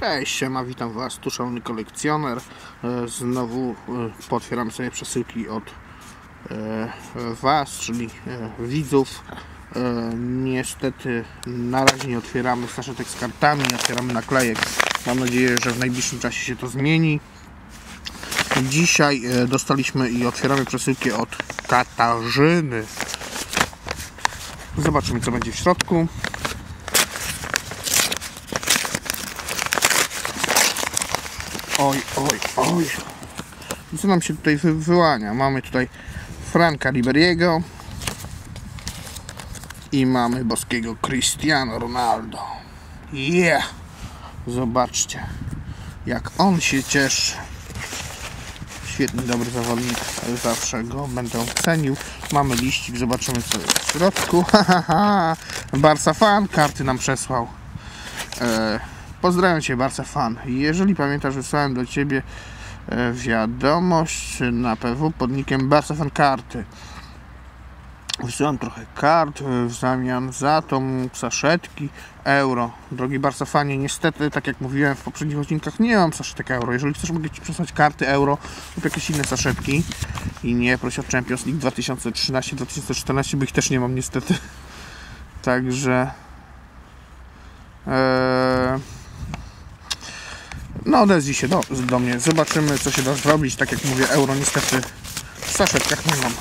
Cześć, siema, witam Was, tu szalony kolekcjoner. E, Znowu e, potwieram sobie przesyłki od e, Was, czyli widzów. Niestety na razie nie otwieramy saszetek z kartami, nie otwieramy naklejek. Mam nadzieję, że w najbliższym czasie się to zmieni. Dzisiaj dostaliśmy i otwieramy przesyłki od Katarzyny. Zobaczymy co będzie w środku. Oj, oj, oj. Co nam się tutaj wy wyłania? Mamy tutaj Franka Riberiego i mamy boskiego Cristiano Ronaldo. Yeah! Zobaczcie, jak on się cieszy. Świetny, dobry zawodnik. Zawsze go będę cenił. Mamy liścik, zobaczymy co jest w środku. Ha. Barca fan karty nam przesłał. E, Pozdrawiam Cię, Barca fan. Jeżeli pamiętasz, wysłałem do Ciebie e, wiadomość na PW pod nickiem Barca fan karty. Wysyłam trochę kart e, w zamian za tą saszetki euro. Drogi Barca fanie, niestety, tak jak mówiłem w poprzednich odcinkach, nie mam saszetek euro. Jeżeli chcesz, mogę Ci przesłać karty euro lub jakieś inne saszetki. I nie proś o Champions League 2013-2014, bo ich też nie mam niestety. Także... Eee... No odezwij się do, do mnie. Zobaczymy co się da zrobić. Tak jak mówię, euro niestety w saszetkach nie mam.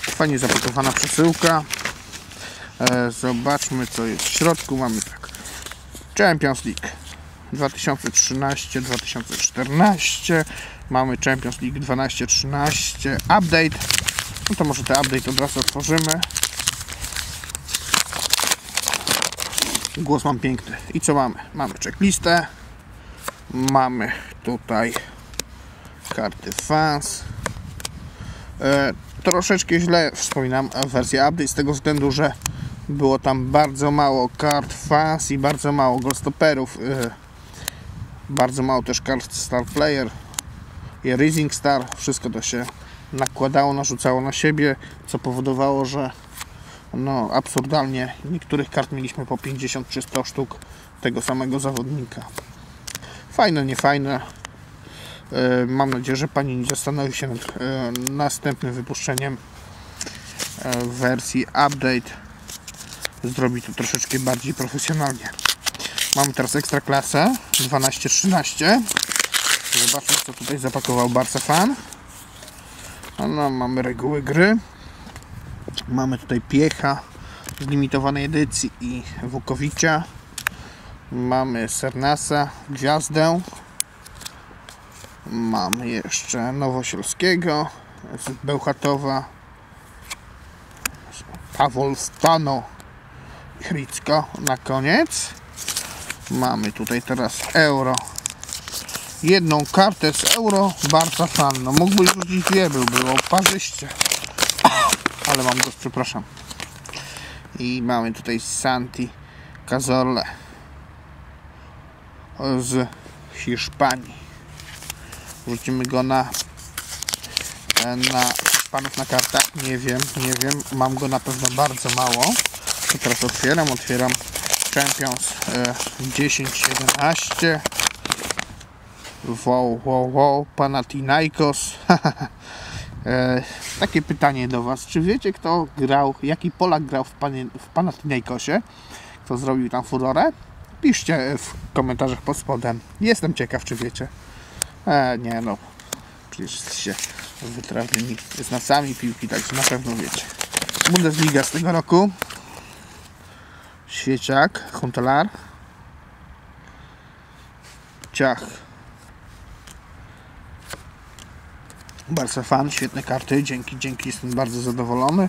Fajnie zapakowana przesyłka. E, zobaczmy co jest w środku. Mamy tak. Champions League 2013-2014. Mamy Champions League 12-13. Update. No to może ten update od razu otworzymy. Głos mam piękny. I co mamy? Mamy checklistę. Mamy tutaj karty fans. E, troszeczkę źle wspominam wersję update z tego względu, że było tam bardzo mało kart fans i bardzo mało gostoperów. E, bardzo mało też kart Star Player i Rising Star. Wszystko to się nakładało, narzucało na siebie, co powodowało, że no absurdalnie niektórych kart mieliśmy po 50 czy 100 sztuk tego samego zawodnika. Fajne, nie fajne. E, Mam nadzieję, że Pani nie zastanowi się nad e, następnym wypuszczeniem e, wersji update. Zrobi to troszeczkę bardziej profesjonalnie. Mamy teraz ekstra klasę 12-13. Zobaczmy, co tutaj zapakował Barca Fan. No, mamy reguły gry. Mamy tutaj Piecha z limitowanej edycji i Wukowicia. Mamy Sernasa, Gwiazdę. Mamy jeszcze Nowosielskiego z Bełchatowa. Pawol Stano i Hricko na koniec. Mamy tutaj teraz euro. Jedną kartę z euro, bardzo fan. No mógłbyś rzucić dwie, by było parzyście. Ale mam go, przepraszam. I mamy tutaj Santi Cazorle z Hiszpanii. Wrzucimy go na na Hiszpanów na kartach. Nie wiem, nie wiem. Mam go na pewno bardzo mało. To teraz otwieram, otwieram Champions e, 10-11 Wow, wow, wow, Panathinaikos e, Takie pytanie do Was. Czy wiecie kto grał, jaki Polak grał w, panie, w Panathinaikosie? Kto zrobił tam furorę? Piszcie w komentarzach pod spodem. Jestem ciekaw, czy wiecie. E, nie no, przecież jesteście wytrawnymi znawcami piłki, także na pewno wiecie. Bundesliga z tego roku. Świeciak, Huntelaar. Ciach. Barca fan, świetne karty, dzięki, dzięki, jestem bardzo zadowolony.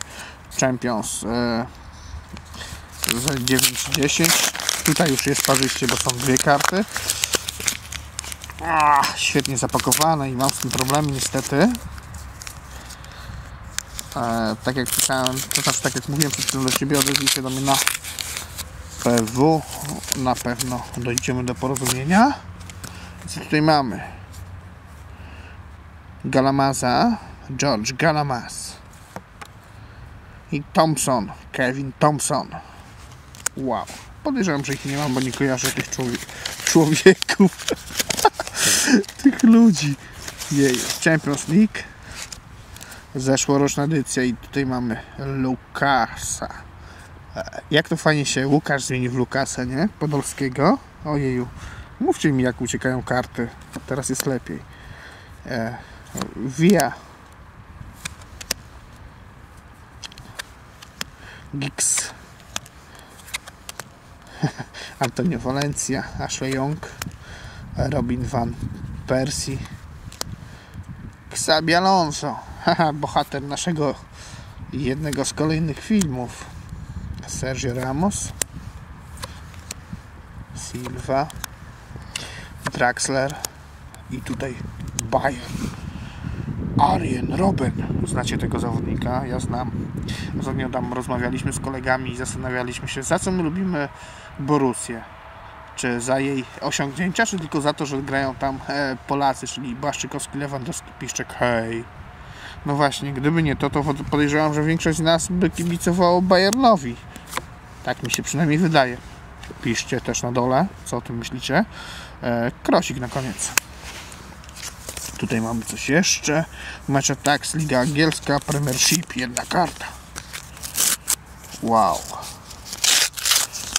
Champions e, z 9-10. Tutaj już jest parzyście, bo są dwie karty. Świetnie zapakowane i mam z tym problemy niestety. E, tak jak pisałem, to znaczy tak jak mówiłem przed chwilą do Ciebie, odezwij do mnie na PW. Na pewno dojdziemy do porozumienia. Co tutaj mamy? Galamaza, George Galamaz i Thompson, Kevin Thompson. Wow. Podejrzewam, że ich nie mam, bo nie kojarzę tych człowie człowieków. tych ludzi. Jej, Champions League. Zeszłoroczna edycja i tutaj mamy Lukasa. E, Jak to fajnie się Łukasz zmieni w Lukasa, nie? Podolskiego. Ojeju. Mówcie mi, jak uciekają karty. Teraz jest lepiej. E, Via. Gix. Antonio Valencia, Ashley Young, Robin Van Persie, Xabi Alonso, bohater naszego jednego z kolejnych filmów, Sergio Ramos, Silva, Draxler i tutaj Bayern. Arjen Robben. Znacie tego zawodnika? Ja znam. Ostatnio tam rozmawialiśmy z kolegami i zastanawialiśmy się, za co my lubimy Borussię. Czy za jej osiągnięcia, czy tylko za to, że grają tam e, Polacy, czyli Błaszczykowski, Lewandowski, Piszczek, hej. No właśnie, gdyby nie to, to podejrzewam, że większość z nas by kibicowało Bayernowi. Tak mi się przynajmniej wydaje. Piszcie też na dole, co o tym myślicie. E, krosik na koniec. Tutaj mamy coś jeszcze. Mecze Tax, Liga Angielska, Premiership, jedna karta. Wow.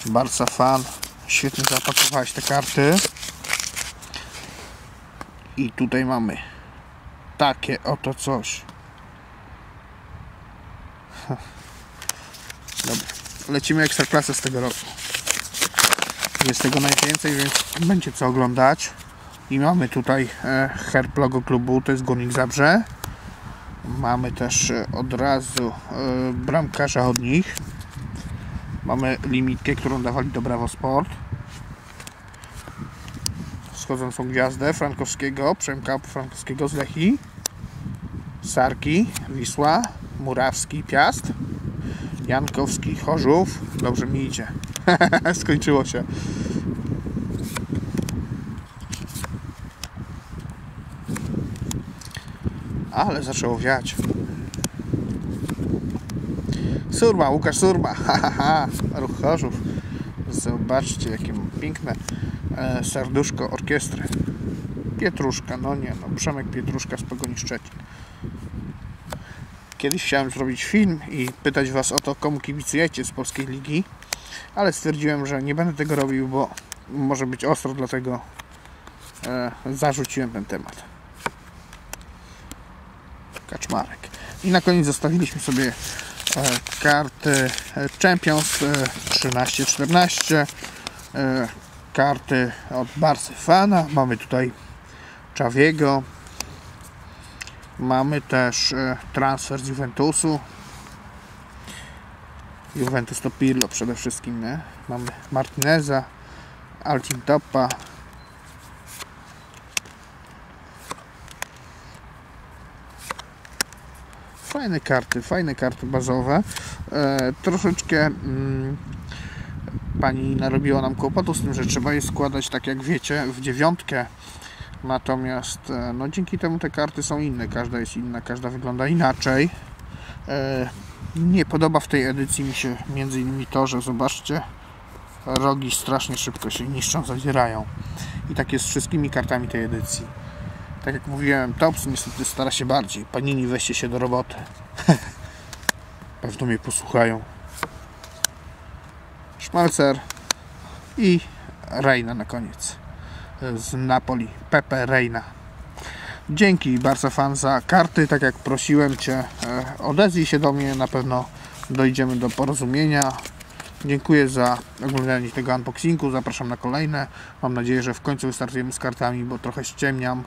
Barca fan. Świetnie zapakowałeś te karty. I tutaj mamy takie oto coś. Dobra. Lecimy ekstraklasę z tego roku. Jest tego najwięcej, więc będzie co oglądać. I mamy tutaj e, herb logo klubu, to jest Górnik Zabrze. Mamy też e, od razu e, bramkarza od nich. Mamy limitkę, którą dawali do Bravo Sport. Schodzącą gwiazdę Frankowskiego, Przemka Frankowskiego z Lechi. Sarki, Wisła, Murawski, Piast. Jankowski, Chorzów. Dobrze mi idzie. Skończyło się. Ale zaczęło wiać. Surma, Łukasz Surma, ha, ha, ha. Ruch Chorzów. Zobaczcie, jakie piękne e, serduszko orkiestry. Pietruszka, no nie, no Przemek Pietruszka z Pogoni Szczecin. Kiedyś chciałem zrobić film i pytać Was o to, komu kibicujecie z Polskiej Ligi, ale stwierdziłem, że nie będę tego robił, bo może być ostro, dlatego e, zarzuciłem ten temat. Kaczmarek. I na koniec zostawiliśmy sobie e, karty e, Champions e, 13-14 e, karty od Barsy Fana mamy tutaj Czawiego mamy też transfer z Juventusu Juventus to Pirlo przede wszystkim nie? mamy Martineza Altintopa Fajne karty, fajne karty bazowe. E, troszeczkę mm, pani narobiła nam kłopotu z tym, że trzeba je składać tak jak wiecie w dziewiątkę. Natomiast e, no, dzięki temu te karty są inne. Każda jest inna, każda wygląda inaczej. E, nie podoba w tej edycji mi się między innymi to, że zobaczcie, rogi strasznie szybko się niszczą, zadzierają. I tak jest z wszystkimi kartami tej edycji tak jak mówiłem, Tops niestety stara się bardziej. Panini, weźcie się do roboty. Pewno mnie posłuchają. Szmalcer i Reina na koniec. Z Napoli. Pepe Reina. Dzięki bardzo fan za karty. Tak jak prosiłem Cię, e, odezwij się do mnie. Na pewno dojdziemy do porozumienia. Dziękuję za oglądanie tego unboxingu. Zapraszam na kolejne. Mam nadzieję, że w końcu wystartujemy z kartami, bo trochę ściemniam.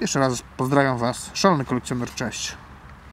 Jeszcze raz pozdrawiam Was, szalony kolekcjoner, cześć.